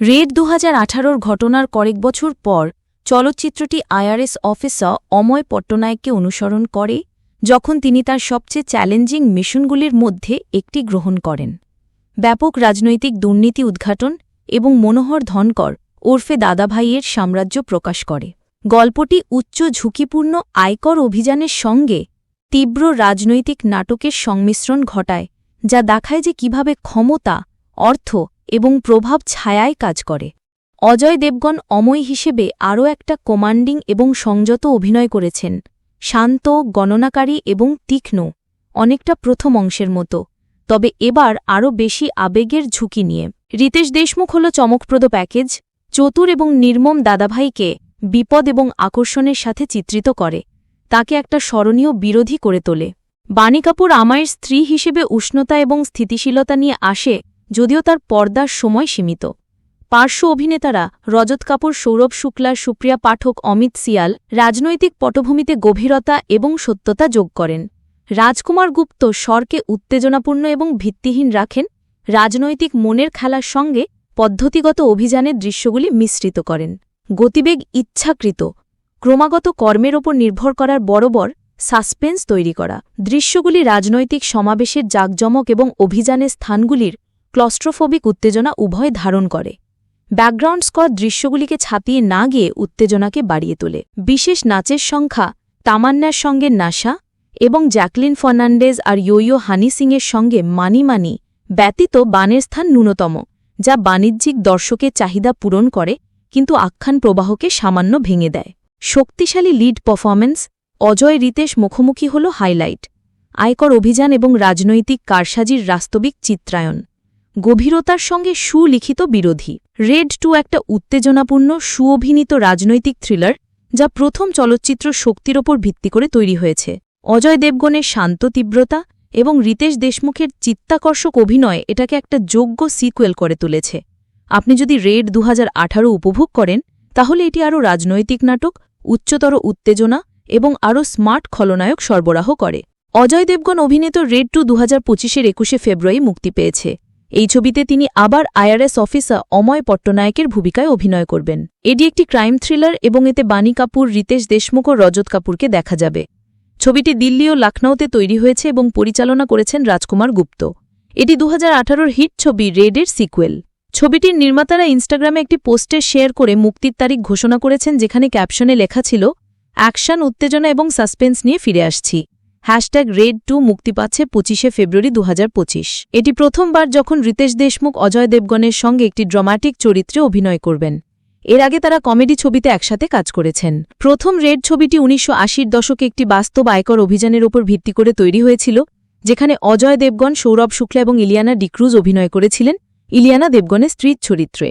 Red দু হাজার ঘটনার কয়েক বছর পর চলচ্চিত্রটি আইআরএস অফিসার অময় পট্টনায়ককে অনুসরণ করে, যখন তিনি তার সবচেয়ে চ্যালেঞ্জিং মিশনগুলির মধ্যে একটি গ্রহণ করেন। ব্যাপক রাজনৈতিক দুর্নীতি উদ্ঘাটন এবং মনোহর ধনকর ওরফে দাদাভাইয়ের সাম্রাজ্য প্রকাশ করে। গল্পটি উচ্চ ঝুঁকিপূর্ণ আয়কর অভিযানের সঙ্গে তীব্র রাজনৈতিক নাটকের সংমিশ্রণ ঘটায়, যা দেখায় যে কীভাবে ক্ষমতা, অর্থ এবং প্রভাব ছায়ায় কাজ করে। অজয় দেবগণ অময় হিসেবে আরও একটা কমান্ডিং এবং সংযত অভিনয় করেছেন। শান্ত, গণনাকারী এবং তীক্ষ্ণ, অনেকটা প্রথম অংশের মতো। তবে এবার আরও বেশি আবেগের ঝুঁকি নিয়ে। রিতেশ দেশমুখ হল চমকপ্রদ প্যাকেজ, চতুর এবং নির্মম দাদাভাইকে বিপদ এবং আকর্ষণের সাথে চিত্রিত করে। তাকে একটা স্মরণীয় বিরোধী করে তোলে। বাণী কাপুর আমায়ের স্ত্রী হিসেবে উষ্ণতা এবং স্থিতিশীলতা নিয়ে আসে যদিও তার পর্দার সময় সীমিত। পার্শ্ব অভিনেতারা রজত কাপুর, সৌরভ শুক্লা, সুপ্রিয়া পাঠক অমিত সিয়াল রাজনৈতিক পটভূমিতে গভীরতা এবং সত্যতা যোগ করেন। রাজকুমার গুপ্ত স্বরকে উত্তেজনাপূর্ণ এবং ভিত্তিহীন রাখেন। রাজনৈতিক মনের খেলার সঙ্গে পদ্ধতিগত অভিযানের দৃশ্যগুলি মিশ্রিত করেন। গতিবেগ ইচ্ছাকৃত। ক্রমাগত কর্মের ওপর নির্ভর করার বরাবর সাসপেন্স তৈরি করা। দৃশ্যগুলি রাজনৈতিক সমাবেশের জাকজমক এবং অভিযানের স্থানগুলির ক্লস্ট্রোফোবিক উত্তেজনা উভয় ধারণ করে। ব্যাকগ্রাউন্ড স্কর দৃশ্যগুলিকে ছাপিয়ে না গিয়ে উত্তেজনাকে বাড়িয়ে তোলে। বিশেষ নাচের সংখ্যা তামান্নার সঙ্গে নাসা এবং জ্যাকলিন ফার্নান্ডেজ আর ইয়ো হানি সিংয়ের সঙ্গে মানি মানি ব্যতীত বানের স্থান ন্যূনতম, যা বাণিজ্যিক দর্শকের চাহিদা পূরণ করে, কিন্তু আখ্যান প্রবাহকে সামান্য ভেঙে দেয়। শক্তিশালী লিড পারফরম্যান্স, অজয় রিতেশ মুখোমুখি হল হাইলাইট, আয়কর অভিযান এবং রাজনৈতিক কারসাজির বাস্তবিক চিত্রায়ন। গভীরতার সঙ্গে সুলিখিত বিরোধী। রেড টু একটা উত্তেজনাপূর্ণ, সুঅভিনীত রাজনৈতিক থ্রিলার যা প্রথম চলচ্চিত্র শক্তির ওপর ভিত্তি করে তৈরি হয়েছে। অজয় দেবগণের শান্ত তীব্রতা এবং রিতেশ দেশমুখের চিত্তাকর্ষক অভিনয় এটাকে একটা যোগ্য সিকুয়েল করে তুলেছে। আপনি যদি রেড দু হাজার আঠারো উপভোগ করেন, তাহলে এটি আরও রাজনৈতিক নাটক, উচ্চতর উত্তেজনা এবং আরও স্মার্ট খলনায়ক সরবরাহ করে। অজয় দেবগণ অভিনীত রেড টু দু হাজার পঁচিশের একুশে ফেব্রুয়ারি মুক্তি পেয়েছে। এই ছবিতে তিনি আবার আইআরএস অফিসার অময় পট্টনায়কের ভূমিকায় অভিনয় করবেন। এটি একটি ক্রাইম থ্রিলার এবং এতে বাণী কাপুর, রিতেশ দেশমুখ ও রজত কাপুরকে দেখা যাবে। ছবিটি দিল্লি ও লখনৌতে তৈরি হয়েছে এবং পরিচালনা করেছেন রাজকুমার গুপ্ত। এটি দু হাজার হিট ছবি রেডের সিকুয়েল। ছবিটির নির্মাতারা ইনস্টাগ্রামে একটি পোস্টে শেয়ার করে মুক্তির তারিখ ঘোষণা করেছেন, যেখানে ক্যাপশনে লেখা ছিল, অ্যাকশন, উত্তেজনা এবং সাসপেন্স নিয়ে ফিরে আসছি। হ্যাশট্যাগ রেড টু মুক্তি পাচ্ছে পঁচিশে ফেব্রুয়ারি দু হাজার পঁচিশ। এটি প্রথমবার যখন রিতেশ দেশমুখ অজয় দেবগণের সঙ্গে একটি ড্রামাটিক চরিত্রে অভিনয় করবেন। এর আগে তারা কমেডি ছবিতে একসাথে কাজ করেছেন। প্রথম রেড ছবিটি উনিশশো আশির দশকে একটি বাস্তব আয়কর অভিযানের ওপর ভিত্তি করে তৈরি হয়েছিল, যেখানে অজয় দেবগণ, সৌরভ শুক্লা এবং ইলিয়ানা ডিক্রুজ অভিনয় করেছিলেন। ইলিয়ানা দেবগণের স্ত্রীর চরিত্রে।